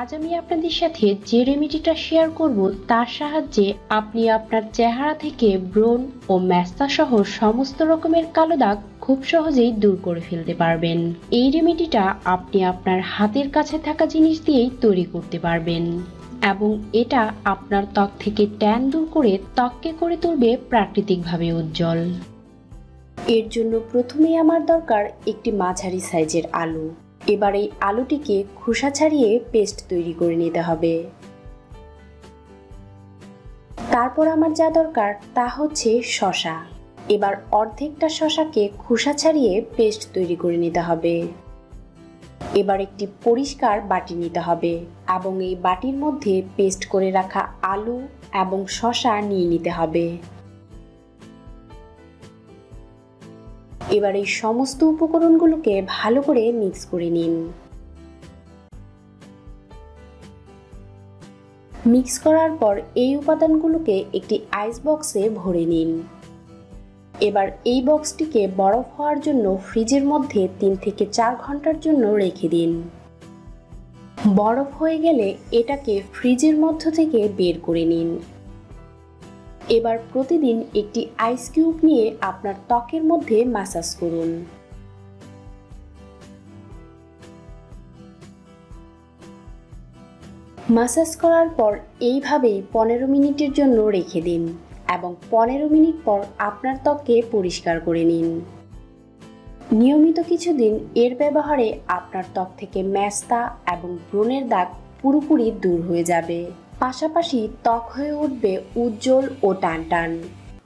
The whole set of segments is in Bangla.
আজ আমি আপনাদের সাথে যে রেমেডিটা শেয়ার করব তার সাহায্যে আপনি আপনার চেহারা থেকে ব্রণ ও ম্যাস্তা সহ সমস্ত রকমের কালো দাগ খুব সহজেই দূর করে ফেলতে পারবেন। এই রেমেডিটা আপনি আপনার হাতের কাছে থাকা জিনিস দিয়েই তৈরি করতে পারবেন এবং এটা আপনার ত্বক থেকে ট্যান দূর করে ত্বককে করে তুলবে প্রাকৃতিকভাবে উজ্জ্বল। এর জন্য প্রথমেই আমার দরকার একটি মাঝারি সাইজের আলু। এবার এই আলুটিকে খোসা ছাড়িয়ে পেস্ট তৈরি করে নিতে হবে। তারপর আমার যা দরকার তা হচ্ছে শশা এবার অর্ধেকটা শশাকে খোসা ছাড়িয়ে পেস্ট তৈরি করে নিতে হবে। এবার একটি পরিষ্কার বাটি নিতে হবে এবং এই বাটির মধ্যে পেস্ট করে রাখা আলু এবং শশা নিয়ে নিতে হবে। এবার এই সমস্ত উপকরণগুলোকে ভালো করে মিক্স করে নিন। মিক্স করার পর এই উপাদানগুলোকে একটি আইস বক্সে ভরে নিন। এবার এই বক্সটিকে বরফ হওয়ার জন্য ফ্রিজের মধ্যে তিন থেকে চার ঘণ্টার জন্য রেখে দিন। বরফ হয়ে গেলে এটাকে ফ্রিজের মধ্য থেকে বের করে নিন। এবার প্রতিদিন একটি আইস কিউব নিয়ে আপনার ত্বকের মধ্যে মাসাজ করুন। মাসাজ করার পর এইভাবেই পনেরো মিনিটের জন্য রেখে দিন এবং পনেরো মিনিট পর আপনার ত্বককে পরিষ্কার করে নিন। নিয়মিত কিছুদিন এর ব্যবহারে আপনার ত্বক থেকে ম্যাস্তা এবং ব্রণের দাগ পুরোপুরি দূর হয়ে যাবে। পাশাপাশি ত্বক হয়ে উঠবে উজ্জ্বল ও টান টান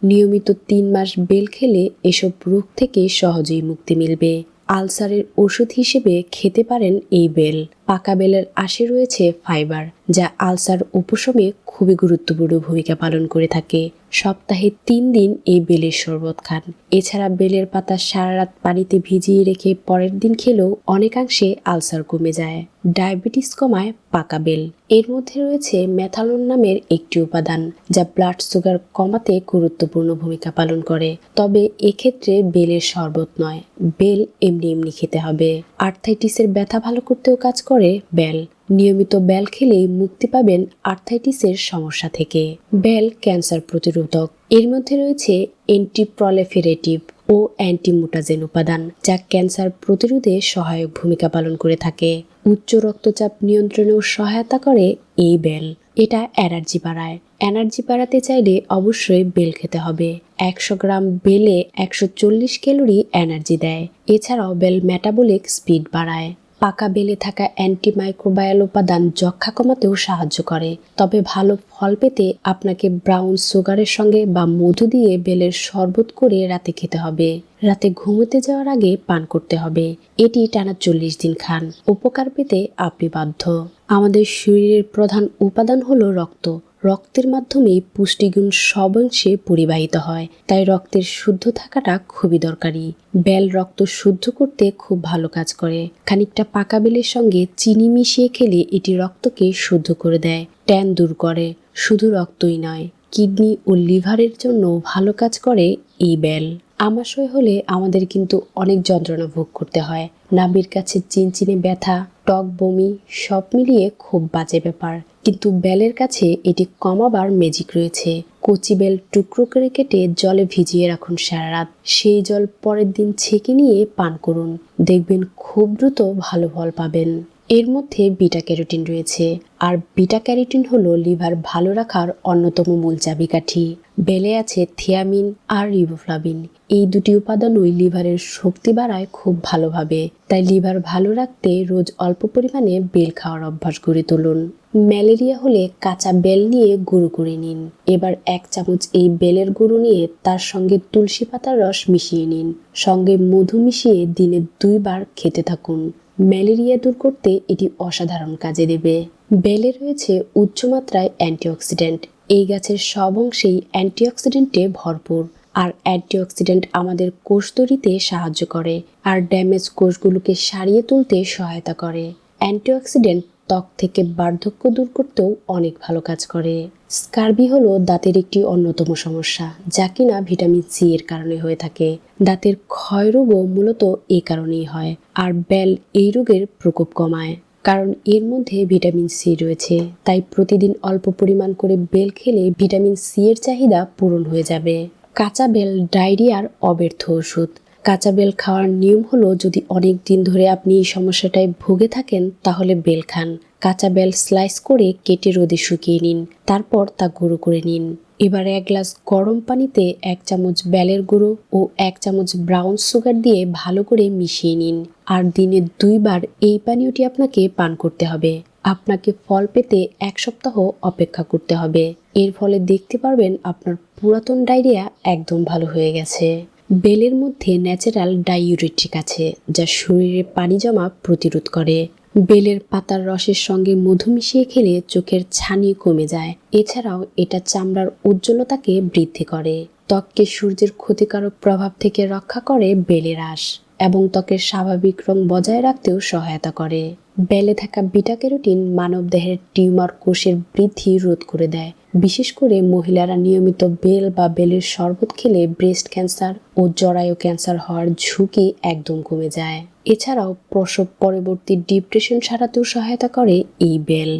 নিয়মিত তিন মাস বেল খেলে এসব রোগ থেকে সহজেই মুক্তি মিলবে। আলসারের ওষুধ হিসেবে খেতে পারেন এই বেল। পাকা বেলের আশে রয়েছে ফাইবার, যা আলসার উপশমে খুবই গুরুত্বপূর্ণ ভূমিকা পালন করে থাকে। সপ্তাহে তিন দিন এই বেলের শরবত খান। এছাড়া বেলের পাতা সারা রাত পানিতে ভিজিয়ে রেখে পরের দিন খেলেও অনেকাংশে আলসার কমে যায়। ডায়াবেটিস কমায় পাকা বেল। এর মধ্যে রয়েছে ম্যাথালন নামের একটি উপাদান, যা ব্লাড সুগার কমাতে গুরুত্বপূর্ণ ভূমিকা পালন করে। তবে এক্ষেত্রে বেলের শরবত নয়, বেল এমনি এমনি খেতে হবে। আর্থাইটিসের ব্যথা ভালো করতেও কাজ করে। বেল নিয়মিত বেল খেলেই মুক্তি পাবেন আর্থাইটিসের সমস্যা থেকে। বেল ক্যান্সার প্রতিরোধক। এর মধ্যে রয়েছে অ্যান্টিপ্রলেফেরেটিভ ও অ্যান্টিমুটাজেন উপাদান, যা ক্যান্সার প্রতিরোধে সহায়ক ভূমিকা পালন করে থাকে। উচ্চ রক্তচাপ নিয়ন্ত্রণেও সহায়তা করে এই বেল এটা এনার্জি বাড়ায়। এনার্জি বাড়াতে চাইলে অবশ্যই বেল খেতে হবে। একশো গ্রাম বেলে একশো চল্লিশ ক্যালোরি এনার্জি দেয়। এছাড়াও বেল মেটাবলিক স্পিড বাড়ায়। পাকা বেলে থাকা অ্যান্টিমাইক্রোবায়াল উপাদান যক্ষা কমাতেও সাহায্য করে। তবে ভালো ফল পেতে আপনাকে ব্রাউন সুগারের সঙ্গে বা মধু দিয়ে বেলের শরবত করে রাতে খেতে হবে। রাতে ঘুমোতে যাওয়ার আগে পান করতে হবে। এটি টানা চল্লিশ দিন খান। উপকার পেতে আপনি বাধ্য। আমাদের শরীরের প্রধান উপাদান হলো রক্ত। রক্তের মাধ্যমে পুষ্টিগুণ সব অংশে পরিবাহিত হয়। তাই রক্তের শুদ্ধ থাকাটা খুবই দরকারি। বেল রক্ত শুদ্ধ করতে খুব ভালো কাজ করে। খানিকটা পাকা বেলের সঙ্গে চিনি মিশিয়ে খেলে এটি রক্তকে শুদ্ধ করে দেয়, ট্যান দূর করে। শুধু রক্তই নয়, কিডনি ও লিভারের জন্য ভালো কাজ করে এই বেল। আমাশয় হলে আমাদের কিন্তু অনেক যন্ত্রণা ভোগ করতে হয়। নাবির কাছে চিনচিনে ব্যথা, টক বমি, সব মিলিয়ে খুব বাজে ব্যাপার। কিন্তু বেলের কাছে এটি কমাবার ম্যাজিক রয়েছে। কচি বেল টুকরো করে কেটে জলে ভিজিয়ে রাখুন সারা রাত। সেই জল পরের দিন ছেঁকে নিয়ে পান করুন। দেখবেন খুব দ্রুত ভালো ফল পাবেন। এর মধ্যে বিটা ক্যারোটিন রয়েছে। আর বিটা ক্যারোটিন হলো লিভার ভালো রাখার অন্যতম মূল চাবিকাঠি। বেলে আছে থিয়ামিন আর রিবোফ্লাভিন। এই দুটি উপাদানই লিভারের শক্তি বাড়ায় খুব ভালোভাবে। তাই লিভার ভালো রাখতে রোজ অল্প পরিমাণে বেল খাওয়ার অভ্যাস গড়ে তুলুন। ম্যালেরিয়া হলে কাঁচা বেল নিয়ে গুঁড়ো করে নিন। এবার এক চামচ এই বেলের গুঁড়ো নিয়ে তার সঙ্গে তুলসী পাতার রস মিশিয়ে নিন। সঙ্গে মধু মিশিয়ে দিনে দুইবার খেতে থাকুন। ম্যালেরিয়া দূর করতে এটি অসাধারণ কাজে দেবে। বেলে রয়েছে উচ্চমাত্রায় অ্যান্টিঅক্সিডেন্ট। এই গাছের সব অংশেই অ্যান্টিঅক্সিডেন্টে ভরপুর। আর অ্যান্টিঅক্সিডেন্ট আমাদের কোষ তৈরিতে সাহায্য করে। আর ড্যামেজ কোষগুলোকে সারিয়ে তুলতে সহায়তা করে। অ্যান্টিঅক্সিডেন্ট ত্বক থেকে বার্ধক্য দূর করতেও অনেক ভালো কাজ করে। স্কার্বি হলো দাঁতের একটি অন্যতম সমস্যা, যা কিনা ভিটামিন সি এর কারণে হয়ে থাকে। দাঁতের ক্ষয় রোগও মূলত এই কারণেই হয়, আর বেল এই রোগের প্রকোপ কমায়, কারণ এর মধ্যে ভিটামিন সি রয়েছে। তাই প্রতিদিন অল্প পরিমাণ করে বেল খেলে ভিটামিন সি এর চাহিদা পূরণ হয়ে যাবে। কাঁচা বেল, ডায়রিয়ার অব্যর্থ ওষুধ কাঁচা বেল খাওয়ার নিয়ম হলো, যদি অনেক দিন ধরে আপনি এই সমস্যাটায় ভুগে থাকেন, তাহলে বেল খান। কাঁচা বেল স্লাইস করে কেটে রোদে শুকিয়ে নিন, তারপর তা গুঁড়ো করে নিন। এবারে এক গ্লাস গরম পানিতে এক চামচ বেলের গুঁড়ো ও এক চামচ ব্রাউন সুগার দিয়ে ভালো করে মিশিয়ে নিন। আর দিনে দুইবার এই পানীয়টি আপনাকে পান করতে হবে। আপনাকে ফল পেতে এক সপ্তাহ অপেক্ষা করতে হবে। এর ফলে দেখতে পারবেন আপনার পুরাতন ডায়রিয়া একদম ভালো হয়ে গেছে। বেলের মধ্যে ন্যাচারাল ডাইউরেটিক আছে, যা শরীরে পানি জমা প্রতিরোধ করে। বেলের পাতার রসের সঙ্গে মধু মিশিয়ে খেলে চোখের ছানি কমে যায়। এছাড়াও এটা চামড়ার উজ্জ্বলতাকে বৃদ্ধি করে। ত্বককে সূর্যের ক্ষতিকারক প্রভাব থেকে রক্ষা করে বেলের আঁশ এবং ত্বকের স্বাভাবিক রং বজায় রাখতেও সহায়তা করে। বেলে থাকা বিটা ক্যারোটিন মানবদেহের টিউমার কোষের বৃদ্ধি রোধ করে দেয়। বিশেষ করে মহিলারা নিয়মিত বেল বা বেলের শরবত খেলে ব্রেস্ট ক্যান্সার ও জরায়ু ক্যান্সার হওয়ার ঝুঁকি একদম কমে যায়। এছাড়াও প্রসব পরবর্তী ডিপ্রেশন সারাতেও সহায়তা করে এই বেল।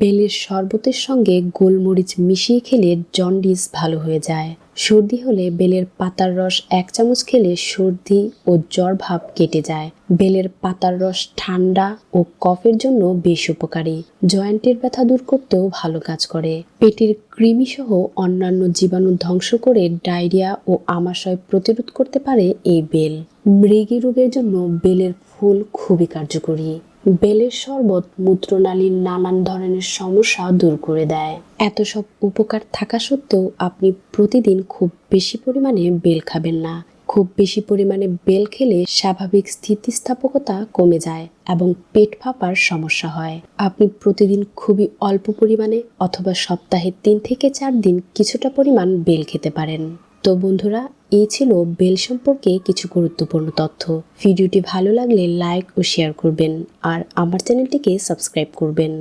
বেলের শরবতের সঙ্গে গোলমরিচ মিশিয়ে খেলে জন্ডিস ভালো হয়ে যায়। সর্দি হলে বেলের পাতার রস এক চামচ খেলে সর্দি ও জ্বর ভাব কেটে যায়। বেলের পাতার রস ঠান্ডা ও কফের জন্য বেশ উপকারী। জয়েন্টের ব্যথা দূর করতেও ভালো কাজ করে। পেটের কৃমি সহ অন্যান্য জীবাণু ধ্বংস করে ডায়রিয়া ও আমাশয় প্রতিরোধ করতে পারে এই বেল। মৃগী রোগের জন্য বেলের ফুল খুবই কার্যকরী। বেলের শরবত মূত্রনালীর নানান ধরনের সমস্যা দূর করে দেয়। এত সব উপকার থাকা সত্ত্বেও আপনি প্রতিদিন খুব বেশি পরিমাণে বেল খাবেন না। খুব বেশি পরিমাণে বেল খেলে স্বাভাবিক স্থিতিস্থাপকতা কমে যায় এবং পেট ফাঁপার সমস্যা হয়। আপনি প্রতিদিন খুবই অল্প পরিমাণে অথবা সপ্তাহে তিন থেকে চার দিন কিছুটা পরিমাণ বেল খেতে পারেন। তো বন্ধুরা এই ছিল বেল সম্পর্কে কিছু গুরুত্বপূর্ণ তথ্য। ভিডিওটি ভালো লাগলে লাইক ও শেয়ার করবেন আর আমার চ্যানেলটিকে সাবস্ক্রাইব করবেন।